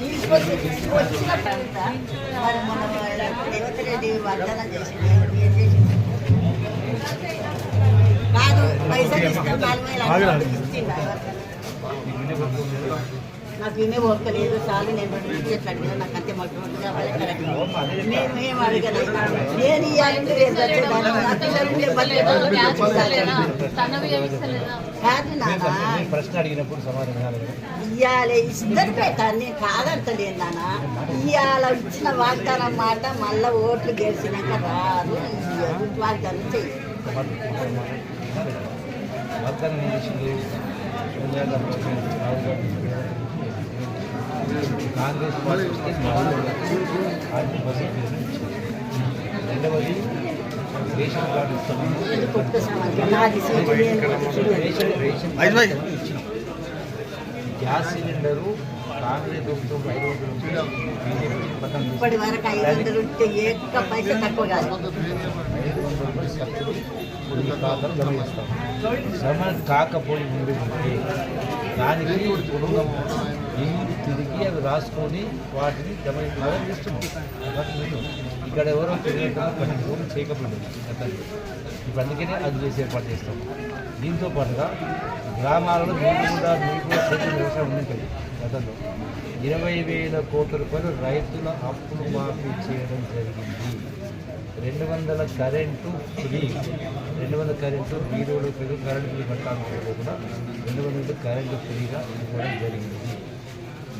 తీసుకొచ్చి తీసుకొచ్చినట్టు అంతా మరి మన రేవంత్ రెడ్డి వాగ్దానం చేసింది ఏం చేసింది కాదు పైసలు ఇస్తాం నాలుగు వేల ఇచ్చిందా? నాకు వినే ఓర్కలేదు చాలు నేను రెండు ఇచ్చేట్లు అడిగినా నాకు అంతే మాకు వాళ్ళకి నేను ఏం అడగలేదు. నేను ఇవ్వాలంటే రేపు కాదు ప్రశ్న అడిగినప్పుడు సమాధానం కాలేదు ఇద్దరు పెట్టాను నేను కాదంటలేను నాన్న. ఇవాళ ఇచ్చిన వాగ్దానం మాట మళ్ళా ఓట్లు గెలిచినాక రాదు వాగ్దానం చెయ్యి. వాగ్దానం కాంగ్రెస్ పార్టీ ఆర్థిక రెండవది రేషన్ కార్డు ఇస్తాము గ్యాస్ సిలిండరు కాంగ్రెస్ ప్రభుత్వం ఐదు వందల శ్రమ కాకపోయి ఉంటే దానికి కుటుంబం ఇల్లు తిరిగి అవి రాసుకొని వాటిని జమ చేస్తున్నాం ఇక్కడ ఎవరో తిరిగేటప్పుడు పన్నెండు రోజులు గతంలో ఇప్పుడు అందుకనే అది చేసే ఏర్పాటు చేస్తాం. దీంతో పాటుగా గ్రామాలలో మీకు కూడా మీకు కూడా చేసిన వ్యవసాయం ఉంటుంది గతంలో ఇరవై వేల కోట్ల రూపాయలు రైతుల అప్పులు మాఫీ చేయడం జరిగింది. రెండు వందల కరెంటు ఫ్రీ. రెండు వందల కరెంటు బీరోలు కరెంటు బిల్లు కూడా రెండు వందల కరెంటు ఫ్రీగా ఇవ్వడం జరిగింది.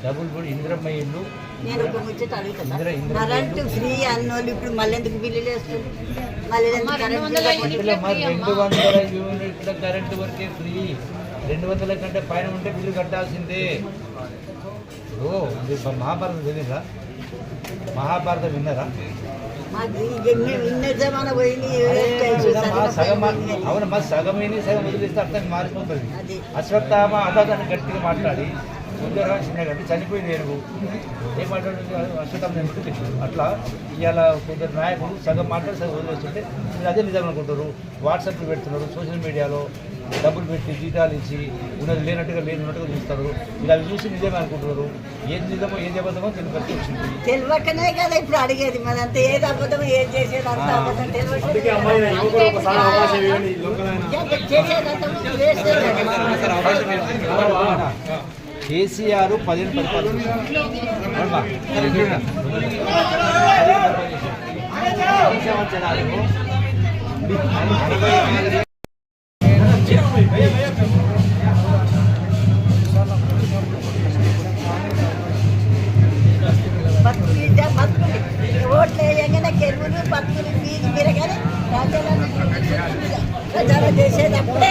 డబుల్ బెడ్ ఇంద్రమ్మ ఇల్లు. నేను ఒక ముచ్చట అడుగుతున్నా ఇందిరా- ఇందిరా కరెంటు ఫ్రీ అన్నోళ్ళు ఇప్పుడు మళ్ళీ ఎందుకు బిల్లులు వేస్తుంది మళ్ళీ ఎందుకు రెండు వందల యూనిట్ల కరెంటు వరకే ఫ్రీ. రెండు వందల కంటే పైన ఉంటే బిల్లు కట్టాల్సిందే. ఇది మహాభారతం తెలియదా మహాభారతం విన్నారా? అవును మా సగం విని సగం వదిలేస్తే అర్థం మారిపోతుంది. అశ్వత్థామ అదాదాన్ని గట్టిగా మాట్లాడి. సుందరరావు చిన్నగా అంటే చనిపోయింది ఏనుగు. ఏం మాట్లాడుతుంది? అశ్వత్థామ ఎందుకు అట్లా ఇవాళ కొందరు నాయకులు సగం మాట్లాడి సగం వదిలేస్తుంటే మీరు అదే నిజం అనుకుంటారు వాట్సాప్లు పెడుతున్నారు సోషల్ మీడియాలో డబ్బులు పెట్టి జీతాలు ఇచ్చి ఉన్నది లేనట్టుగా లేనట్టుగా చూస్తారు. ఇలా అవి చూసి నిజమే అనుకుంటున్నారు. ఏది నిజమో ఏది అబద్ధమో తెలిపి వచ్చింది. తెలియకనే కదా ఇప్పుడు అడిగేది. మరి అంత ఏది అబద్ధం ఏది చేసేది అంత అబద్ధం చేసేదంతా వేస్ట్ కేసీఆర్ పదిహేను పరిపాలన చేశారు. అవునా? రెండున్నర. పదిహేను పరిపాలన చేశారు. ఈ సంవత్సరాలు ఇద్దా బతుకులు ఓట్లు వేయగానే కెరువులు బతుకులు వీధి తిరగానే ప్రజలను ప్రచారం చేసేది అప్పుడే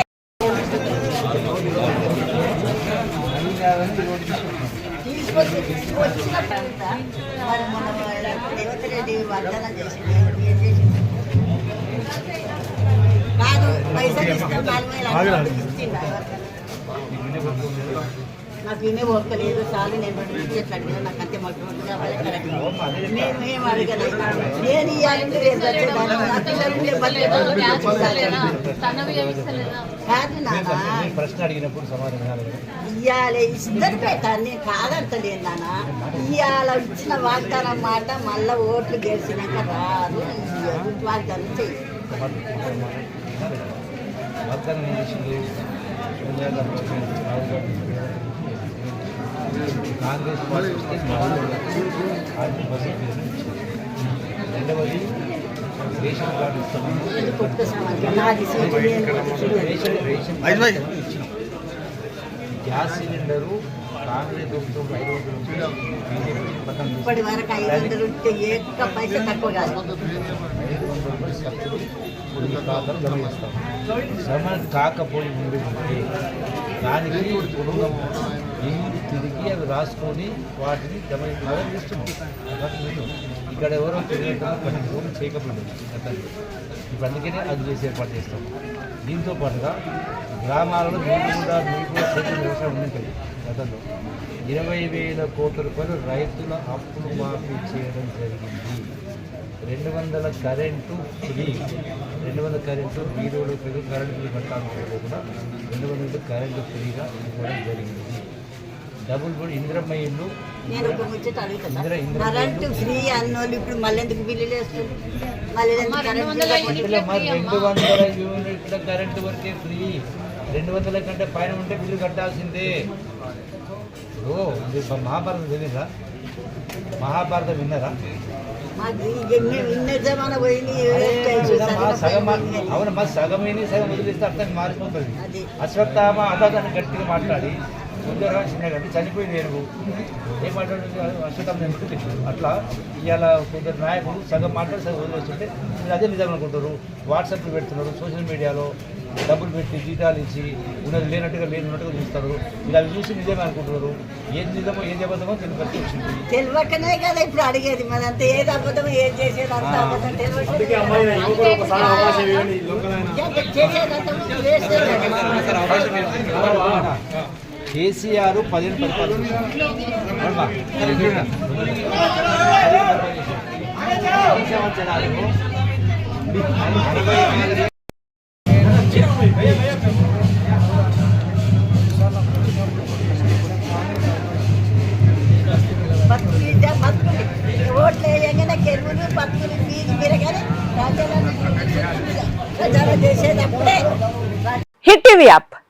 తీసుకొచ్చి తీసుకొచ్చినట్టు అంతా మరి మన వాగ్దానం చేసింది. ఏం చేసింది? కాదు పైసలు ఇస్తాం నాలుగు వేల ఇచ్చిందా? నాకు వినే ఓర్కలేదు చాలు నేను రెండు ఇచ్చేట్లు అడిగినా నాకు అంతే కరెక్ట్. నేను ఏం అడగలేదు నేను ఇవ్వాలంటే రేపు వచ్చేదాన్ని నా పిల్లలు? కాదు నాన్న ప్రశ్న అడిగినప్పుడు సమాధానం ఇవాళ ఇద్దరు పెట్టాను నేను కాదంటలేను నాన్న. ఇవాళ ఇచ్చిన వాగ్దానం మాట మళ్ళా ఓట్లు గెలిచినాక రాదు. వాగ్దానం చెయ్యి వాగ్దానం కాంగ్రెస్ పార్టీ ఆర్థిక రెండవది రేషన్ కార్డు ఇస్తాము. గ్యాస్ సిలిండరు కాంగ్రెస్ ప్రభుత్వం ఐదు వందల ఇప్పటి వరకు ఐదు వందలు ఉంటే ఏ ఒక్క పైసా తక్కువ కాదు. ఐదు వందల రూపాయలు సబ్సిడీ కొన్ని ఖాతాలు జమ చేస్తాం శ్రమ కాకపోయి ఉండి దానికి కుటుంబం ఇల్లు తిరిగి అవి రాసుకొని వాటిని జమ నగదు ఇక్కడ ఎవరో తిరిగేటప్పుడు పన్నెండు చేయకపోయింది గతంలో ఇప్పుడు అందుకనే అది చేసే ఏర్పాటు చేస్తాం. దీంతో పాటుగా గ్రామాలలో మీకు కూడా మీకు కూడా చేసిన వ్యవసాయం ఉంటుంది గతంలో. ఇరవై వేల కోట్ల రూపాయలు రైతుల అప్పులు మాఫీ చేయడం జరిగింది. రెండు వందల కరెంటు ఫ్రీ. రెండు వందల కరెంటు వీడియోలో కరెంటు బిల్లు కట్టాలని కూడా రెండు వందల కరెంటు ఫ్రీగా ఇవ్వడం జరిగింది. డబుల్ బెడ్ ఇంద్రమ్మ ఇల్లు నేను ఒక ముచ్చట కరెంటు ఫ్రీ అన్నోళ్ళు ఇప్పుడు మళ్ళీ ఎందుకు బిల్లులు వేస్తుంది మళ్ళీ రెండు వందల యూనిట్ల కరెంటు వరకే ఫ్రీ. రెండు వందల కంటే పైన ఉంటే బిల్లు కట్టాల్సిందే. ఓ మహాభారతం తెలియదా మహాభారతం విన్నారా. అవును మా సగం విని సగం వదిలిస్తే అర్థం మారిపోతుంది. అది. అశ్వత్థామ అదాదాన్ని గట్టిగా మాట్లాడి. ముందర చిన్నగండి చనిపోయింది ఏనుగు. ఏం మాట్లాడుతుంది? అశ్వత్థామ ఎందుకు తిట్టు అట్లా ఇవాళ కొందరు నాయకులు సగం మాట్లాడి సగం వదిలేస్తుంటే మీరు అదే నిజం అనుకుంటారు వాట్సాప్లు పెడుతున్నారు సోషల్ మీడియాలో డబ్బులు పెట్టి జీతాలు ఇచ్చి ఉన్నది లేనట్టుగా లేనట్టుగా చూస్తారు. మీరు అవి చూసి నిజమే అనుకుంటున్నారు. ఏది నిజమో ఏది అబద్ధమో తెలిపి వచ్చింది. తెలియకనే కదా ఇప్పుడు అడిగేది. మరి అంత ఏది అబద్ధం ఏది చేసేది అంత. అబద్ధం వేస్ట్ కేసీఆర్ పదిహేను పరిపాలన అవునా? ఐదు సంవత్సరాలకు అరవై నాలుగు బతుకులు ఇద్దా బతుకులు ఓట్లు వేయగానే కెరువులు బతుకులు ఫీజు పెరగానే ప్రజలను ప్రజలు చేసేటప్పుడే హిట్ టీవీ యాప్